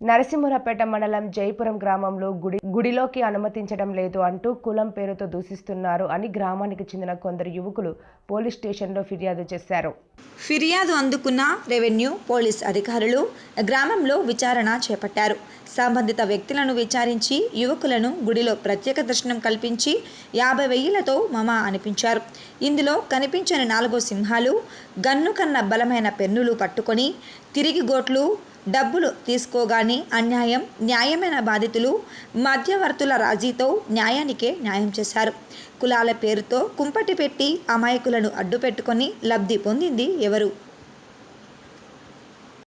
నరసింహరపేట మండలం జైపురం గ్రామంలో గుడి గుడిలోకి అనుమతించడం లేదు అంటూ కులం పేరుతో దూషిస్తున్నారు అని గ్రామానికి చెందిన కొందరు యువకులు పోలీస్ స్టేషన్లో ఫిర్యాదు చేశారు. ఫిర్యాదు అందుకున్న రెవెన్యూ పోలీస్ అధికారులు గ్రామంలో విచారణ చేపట్టారు. సంబంధిత వ్యక్తులను విచారించి యువకులను గుడిలో ప్రత్యేక దర్శనం కల్పించి యాభై వెయ్యిలతో మమ అనిపించారు. ఇందులో కనిపించిన నాలుగో సింహాలు గన్ను కన్న బలమైన పెన్నులు పట్టుకొని తిరిగి గోట్లు డబ్బులు తీసుకోగానే అన్యాయం న్యాయమైన బాధితులు మధ్యవర్తుల రాజీతో న్యాయానికే న్యాయం చేశారు. కులాల పేరుతో కుంపటి పెట్టి అమాయకులను అడ్డుపెట్టుకొని లబ్ధి పొందింది ఎవరు?